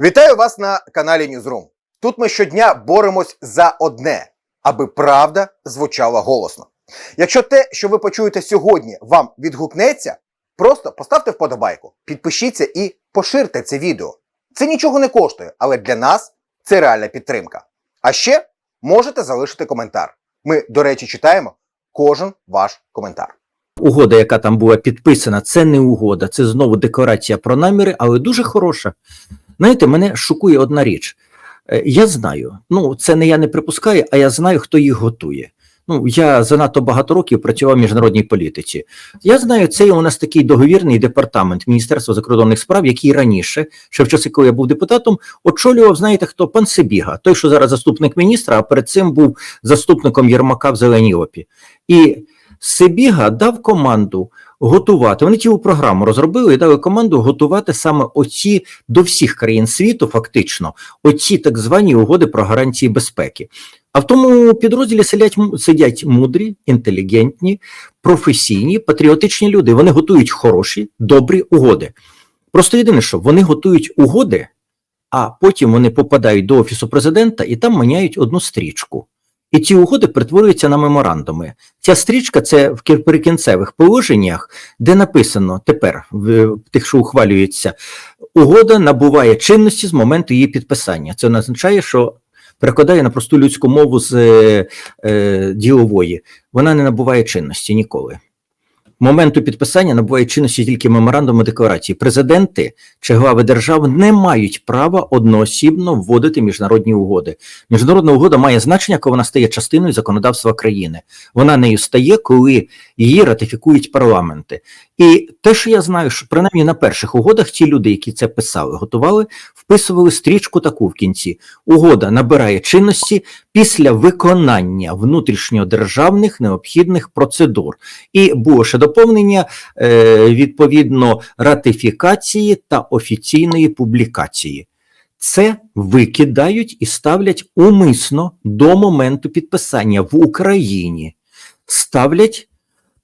Вітаю вас на каналі Ньюзрум. Тут ми щодня боремось за одне, аби правда звучала голосно. Якщо те, що ви почуєте сьогодні, вам відгукнеться, просто поставте вподобайку, підпишіться і поширте це відео. Це нічого не коштує, але для нас це реальна підтримка. А ще можете залишити коментар. Ми, до речі, читаємо кожен ваш коментар. Угода, яка там була підписана, це не угода, це знову декларація про наміри, але дуже хороша. Знаєте, мене шокує одна річ. Е, Я знаю, ну це не я не припускаю, а я знаю, хто їх готує. Ну, я занадто багато років працював в міжнародній політиці. Я знаю, це у нас такий договірний департамент Міністерства закордонних справ, який раніше, ще в часи, коли я був депутатом, очолював, знаєте хто, пан Себіга, той, що зараз заступник міністра, а перед цим був заступником Єрмака в Зеленій Опі. І Себіга дав команду готувати. Вони цілу програму розробили і дали команду готувати саме оці до всіх країн світу, фактично, оці так звані угоди про гарантії безпеки. А в тому підрозділі сидять, сидять мудрі, інтелігентні, професійні, патріотичні люди. Вони готують хороші, добрі угоди. Просто єдине, що вони готують угоди, а потім вони попадають до офісу президента і там міняють одну стрічку. І ці угоди перетворюються на меморандуми. Ця стрічка це в прикінцевих положеннях, де написано тепер, в тих, що ухвалюється, угода набуває чинності з моменту її підписання. Це означає, що перекладає на просту людську мову з е, е, ділової. Вона не набуває чинності ніколи. Моменту підписання набуває чинності тільки меморандуми декларації. Президенти чи глави держав не мають права одноосібно вводити міжнародні угоди. Міжнародна угода має значення, коли вона стає частиною законодавства країни. Вона нею стає, коли її ратифікують парламенти. І те, що я знаю, що принаймні на перших угодах ті люди, які це писали, готували, вписували стрічку таку в кінці. Угода набирає чинності після виконання внутрішньодержавних необхідних процедур. І було ще доповнення е, відповідно ратифікації та офіційної публікації. Це викидають і ставлять умисно до моменту підписання в Україні. Ставлять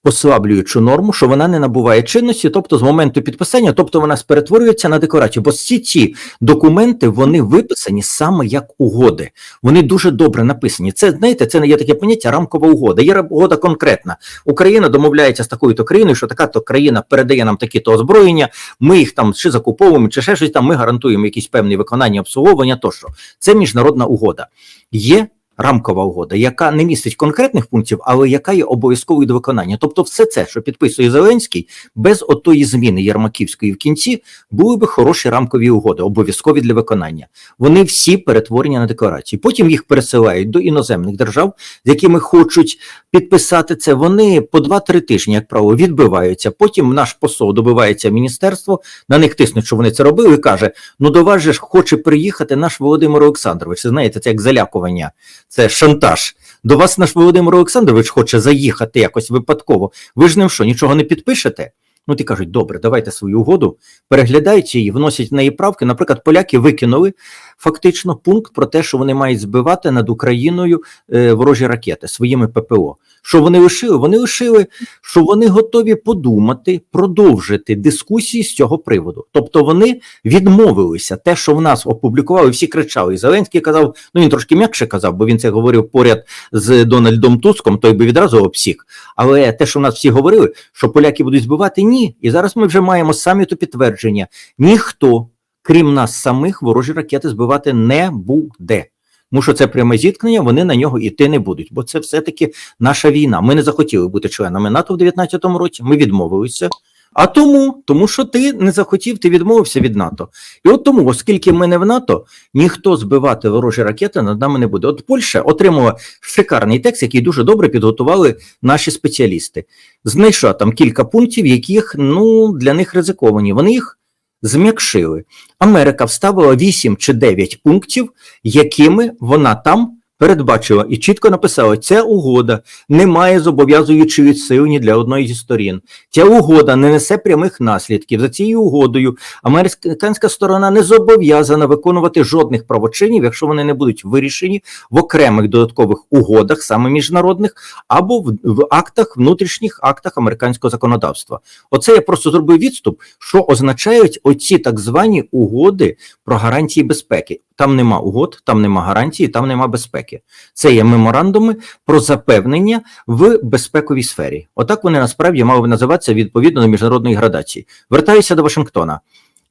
послаблюючу норму, що вона не набуває чинності, тобто з моменту підписання, тобто вона перетворюється на декларацію. Бо всі ці документи вони виписані саме як угоди. Вони дуже добре написані. Це знаєте, це не є таке поняття рамкова угода. Є угода конкретна. Україна домовляється з такою-то країною, що така то країна передає нам такі-то озброєння. Ми їх там чи закуповуємо, чи ще щось там. Ми гарантуємо якісь певні виконання, обслуговування. Тощо це міжнародна угода. Є рамкова угода, яка не містить конкретних пунктів, але яка є обов'язковою до виконання. Тобто, все це, що підписує Зеленський, без отої зміни Єрмаківської в кінці, були би хороші рамкові угоди, обов'язкові для виконання. Вони всі перетворені на декларації. Потім їх пересилають до іноземних держав, з якими хочуть підписати це. Вони по 2-3 тижні, як правило, відбиваються. Потім наш посол добивається міністерство, на них тиснуть, що вони це робили, і каже: ну до вас же ж хоче приїхати наш Володимир Олександрович. Це знаєте, це як залякування це шантаж. До вас наш Володимир Олександрович хоче заїхати якось випадково. Ви ж ним що, нічого не підпишете? Ну, ті кажуть, добре, давайте свою угоду, переглядають її, вносять в неї правки. Наприклад, поляки викинули фактично пункт про те, що вони мають збивати над Україною е, ворожі ракети своїми ППО. Що вони лишили? Вони лишили, що вони готові подумати, продовжити дискусії з цього приводу. Тобто вони відмовилися. Те, що в нас опублікували, всі кричали. Зеленський казав, ну він трошки м'якше казав, бо він це говорив поряд з Дональдом Туском, той би відразу обсік. Але те, що в нас всі говорили, що поляки будуть збивати, ні. І зараз ми вже маємо саміту підтвердження: ніхто, крім нас самих, ворожі ракети збивати не буде. Тому що це пряме зіткнення, вони на нього йти не будуть, бо це все-таки наша війна. Ми не захотіли бути членами НАТО в 2019 році. Ми відмовилися. А тому, тому що ти не захотів, ти відмовився від НАТО. І от тому, оскільки ми не в НАТО, ніхто збивати ворожі ракети над нами не буде. От Польща отримала шикарний текст, який дуже добре підготували наші спеціалісти. Знайшла там кілька пунктів, яких ну для них ризиковані. Вони їх зм'якшили. Америка вставила 8 чи 9 пунктів, якими вона там передбачила і чітко написала, ця угода не має зобов'язуючої сили ні для одної зі сторін. Ця угода не несе прямих наслідків. За цією угодою американська сторона не зобов'язана виконувати жодних правочинів, якщо вони не будуть вирішені в окремих додаткових угодах, саме міжнародних, або в, в актах, внутрішніх актах американського законодавства. Оце я просто зробив відступ, що означають оці так звані угоди про гарантії безпеки. Там нема угод, там нема гарантії, там нема безпеки. Це є меморандуми про запевнення в безпековій сфері. Отак вони насправді мали би називатися відповідно до міжнародної градації. Вертаюся до Вашингтона.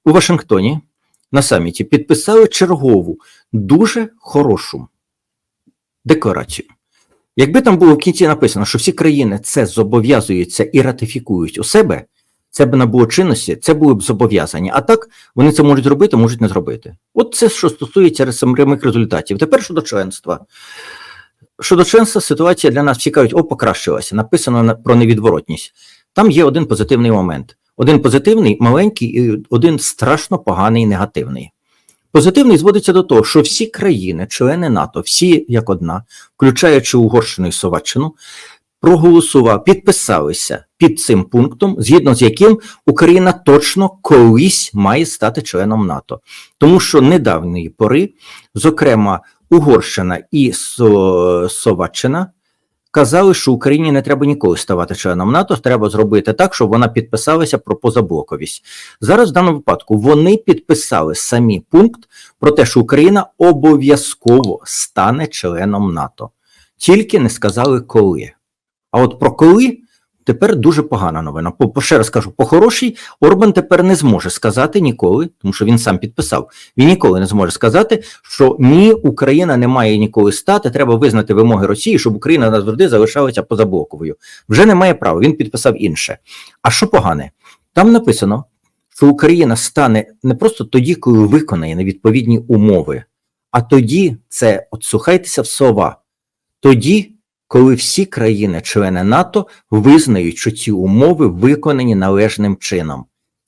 У Вашингтоні на саміті підписали чергову дуже хорошу декларацію. Якби там було в кінці написано, що всі країни це зобов'язуються і ратифікують у себе, це б набуло чинності, це були б зобов'язання. А так вони це можуть зробити, можуть не зробити. От це що стосується самих результатів. Тепер щодо членства. Щодо членства, ситуація для нас всі кажуть, о, покращилася. Написано про невідворотність. Там є один позитивний момент. Один позитивний, маленький, і один страшно поганий, негативний. Позитивний зводиться до того, що всі країни, члени НАТО, всі як одна, включаючи Угорщину і Словаччину, проголосував, підписалися під цим пунктом, згідно з яким Україна точно колись має стати членом НАТО. Тому що недавньої пори, зокрема, Угорщина і Словаччина казали, що Україні не треба ніколи ставати членом НАТО, треба зробити так, щоб вона підписалася про позаблоковість. Зараз в даному випадку вони підписали самі пункт про те, що Україна обов'язково стане членом НАТО. Тільки не сказали коли. А от про коли тепер дуже погана новина. По, ще раз кажу, по хорошій Орбан тепер не зможе сказати ніколи, тому що він сам підписав. Він ніколи не зможе сказати, що ні, Україна не має ніколи стати. Треба визнати вимоги Росії, щоб Україна назавжди залишалася позаблоковою. Вже не має права. Він підписав інше. А що погане? Там написано, що Україна стане не просто тоді, коли виконає невідповідні умови, а тоді це от слухайтеся в слова. Тоді, коли всі країни-члени НАТО визнають, що ці умови виконані належним чином.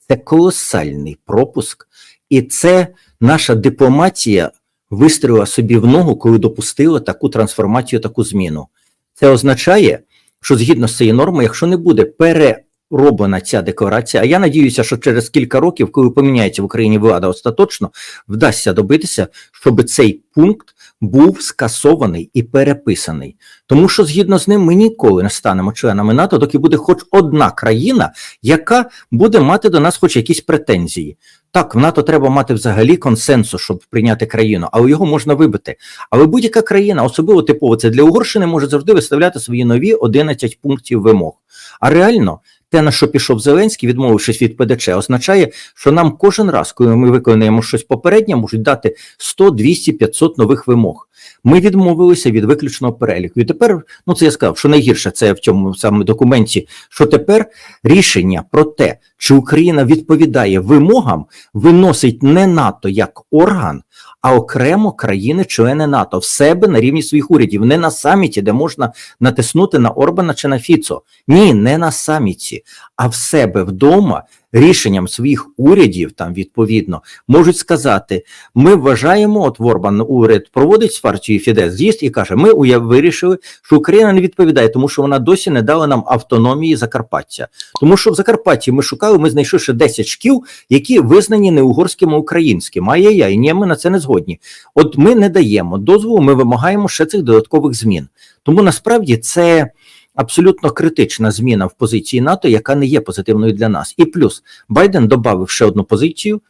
Це колосальний пропуск, і це наша дипломатія вистрілила собі в ногу, коли допустила таку трансформацію, таку зміну. Це означає, що згідно з цією нормою, якщо не буде перероблена ця декларація, а я надіюся, що через кілька років, коли поміняється в Україні влада остаточно, вдасться добитися, щоб цей пункт був скасований і переписаний. Тому що згідно з ним ми ніколи не станемо членами НАТО, доки буде хоч одна країна, яка буде мати до нас хоч якісь претензії. Так, в НАТО треба мати взагалі консенсус, щоб прийняти країну, але його можна вибити. Але будь-яка країна, особливо типово це для Угорщини, може завжди виставляти свої нові 11 пунктів вимог. А реально, те, на що пішов Зеленський, відмовившись від ПДЧ, означає, що нам кожен раз, коли ми виконуємо щось попереднє, можуть дати 100, 200, 500 нових вимог. Ми відмовилися від виключного переліку. І тепер, ну це я сказав, що найгірше це в цьому саме документі, що тепер рішення про те, чи Україна відповідає вимогам, виносить не НАТО як орган, а окремо країни-члени НАТО в себе на рівні своїх урядів, не на саміті, де можна натиснути на Орбана чи на Фіцо. Ні, не на саміті, а в себе вдома. Рішенням своїх урядів там відповідно можуть сказати: ми вважаємо, от Ворбан уряд проводить з партією Фідес з'їзд і каже: Ми вирішили, що Україна не відповідає, тому що вона досі не дала нам автономії Закарпаття. Тому що в Закарпатті ми шукали, ми знайшли ще 10 шкіл, які визнані не угорським, а українським. Ай-яй-яй, ні, ми на це не згодні. От ми не даємо дозволу, ми вимагаємо ще цих додаткових змін. Тому насправді це. Абсолютно критична зміна в позиції НАТО, яка не є позитивною для нас. І плюс Байден додав ще одну позицію.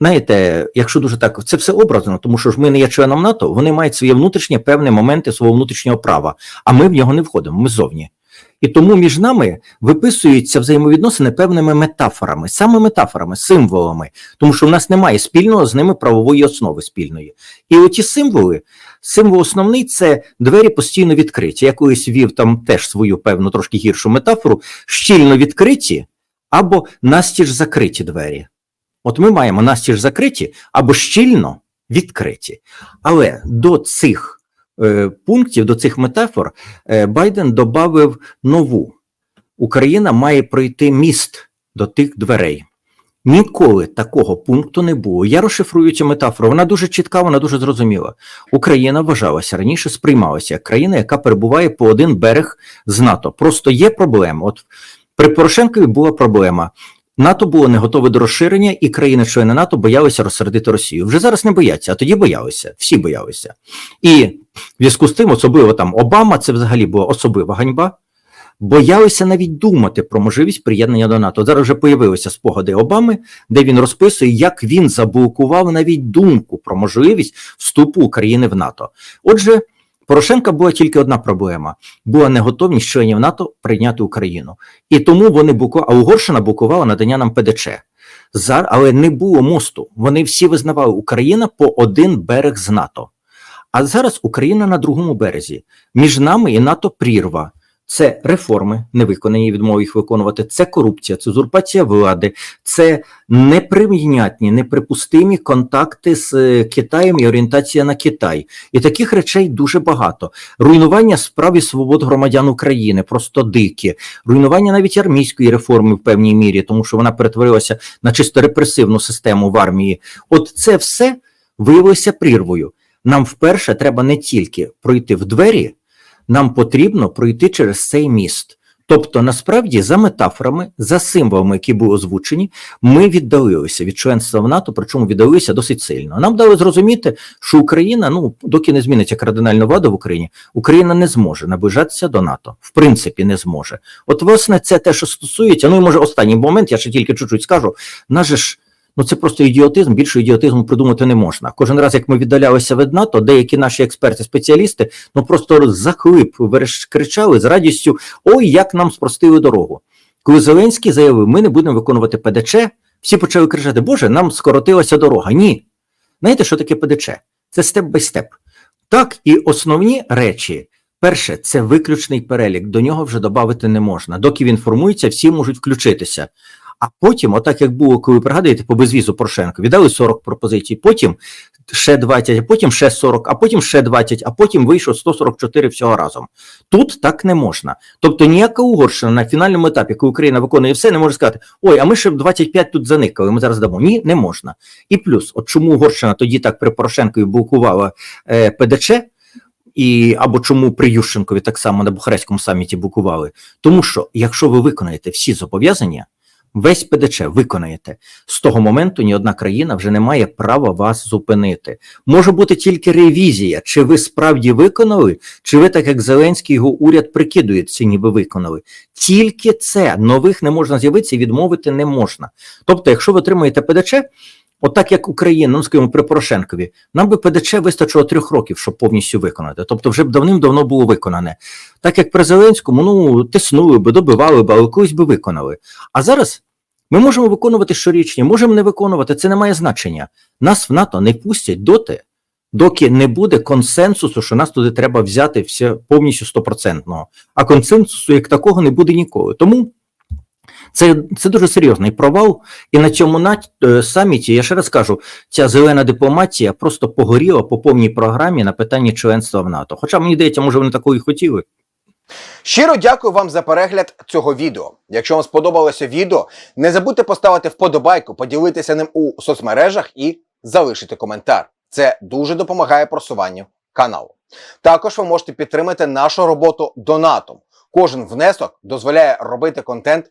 Знаєте, якщо дуже так, це все образно, тому що ж ми не є членом НАТО, вони мають свої внутрішні певні моменти свого внутрішнього права, а ми в нього не входимо, ми зовні. І тому між нами виписуються взаємовідносини певними метафорами, саме метафорами, символами, тому що в нас немає спільного з ними правової основи спільної. І оті символи, символ основний це двері постійно відкриті. Я колись вів там теж свою певну трошки гіршу метафору, щільно відкриті або настіж закриті двері. От ми маємо настіж закриті або щільно відкриті. Але до цих е, пунктів, до цих метафор е, Байден додав нову: Україна має пройти міст до тих дверей. Ніколи такого пункту не було. Я розшифрую цю метафору. Вона дуже чітка, вона дуже зрозуміла. Україна вважалася раніше, сприймалася як країна, яка перебуває по один берег з НАТО. Просто є проблема. От при Порошенкові була проблема. НАТО було не готове до розширення, і країни-члени НАТО боялися розсердити Росію. Вже зараз не бояться, а тоді боялися. Всі боялися. І в зв'язку з тим, особливо там Обама, це взагалі була особлива ганьба. Боялися навіть думати про можливість приєднання до НАТО. Зараз вже появилися спогади Обами, де він розписує, як він заблокував навіть думку про можливість вступу України в НАТО. Отже, Порошенка була тільки одна проблема: була неготовність членів НАТО прийняти Україну. І тому вони блокували, а Угорщина блокувала надання нам ПДЧ. Зар, але не було мосту. Вони всі визнавали Україна по один берег з НАТО. А зараз Україна на другому березі. Між нами і НАТО прірва. Це реформи, не виконані відмови їх виконувати, це корупція, це узурпація влади, це неприйнятні, неприпустимі контакти з е, Китаєм і орієнтація на Китай. І таких речей дуже багато. Руйнування справ і свобод громадян України, просто дикі, руйнування навіть армійської реформи в певній мірі, тому що вона перетворилася на чисто репресивну систему в армії. От це все виявилося прірвою. Нам вперше треба не тільки пройти в двері нам потрібно пройти через цей міст. Тобто, насправді, за метафорами, за символами, які були озвучені, ми віддалилися від членства в НАТО, причому віддалилися досить сильно. Нам дали зрозуміти, що Україна, ну доки не зміниться кардинальна влада в Україні, Україна не зможе наближатися до НАТО. В принципі, не зможе. От, власне, це те, що стосується. Ну і може останній момент, я ще тільки чуть-чуть скажу. Наш же ж Ну, це просто ідіотизм. Більше ідіотизму придумати не можна. Кожен раз, як ми віддалялися від НАТО, деякі наші експерти, спеціалісти, ну просто захлип, кричали з радістю: ой, як нам спростили дорогу. Коли Зеленський заявив, ми не будемо виконувати ПДЧ, всі почали кричати: Боже, нам скоротилася дорога. Ні. Знаєте, що таке ПДЧ? Це степ бай степ. Так, і основні речі. Перше, це виключний перелік, до нього вже додати не можна. Доки він формується, всі можуть включитися. А потім, отак як було, коли пригадуєте, по безвізу Порошенко, віддали 40 пропозицій, потім ще 20, а потім ще 40, а потім ще 20, а потім вийшло 144 всього разом. Тут так не можна. Тобто ніяка Угорщина на фінальному етапі, коли Україна виконує все, не може сказати: ой, а ми ще б 25 тут заникали, ми зараз дамо. Ні, не можна. І плюс, от чому Угорщина тоді так при Порошенкові блокувала е, ПДЧ, і або чому при Ющенкові так само на Бухарестському саміті блокували? Тому що якщо ви виконаєте всі зобов'язання, весь ПДЧ виконаєте, з того моменту ні одна країна вже не має права вас зупинити. Може бути тільки ревізія, чи ви справді виконали, чи ви, так як Зеленський, його уряд прикидується, ніби виконали. Тільки це нових не можна з'явитися і відмовити не можна. Тобто, якщо ви отримаєте ПДЧ, Отак як Україна, ну скажімо, при Порошенкові, нам би ПДЧ вистачило трьох років, щоб повністю виконати. Тобто, вже б давним-давно було виконане. Так як при Зеленському, ну тиснули би, добивали би, але колись би виконали. А зараз ми можемо виконувати щорічні, можемо не виконувати. Це не має значення. Нас в НАТО не пустять доти, доки не буде консенсусу, що нас туди треба взяти все повністю стопроцентного. А консенсусу як такого не буде ніколи. Тому. Це, це дуже серйозний провал, і на цьому нат- е, саміті я ще раз кажу, ця зелена дипломатія просто погоріла по повній програмі на питанні членства в НАТО. Хоча мені здається, може вони такої хотіли. Щиро дякую вам за перегляд цього відео. Якщо вам сподобалося відео, не забудьте поставити вподобайку, поділитися ним у соцмережах і залишити коментар. Це дуже допомагає просуванню каналу. Також ви можете підтримати нашу роботу донатом. Кожен внесок дозволяє робити контент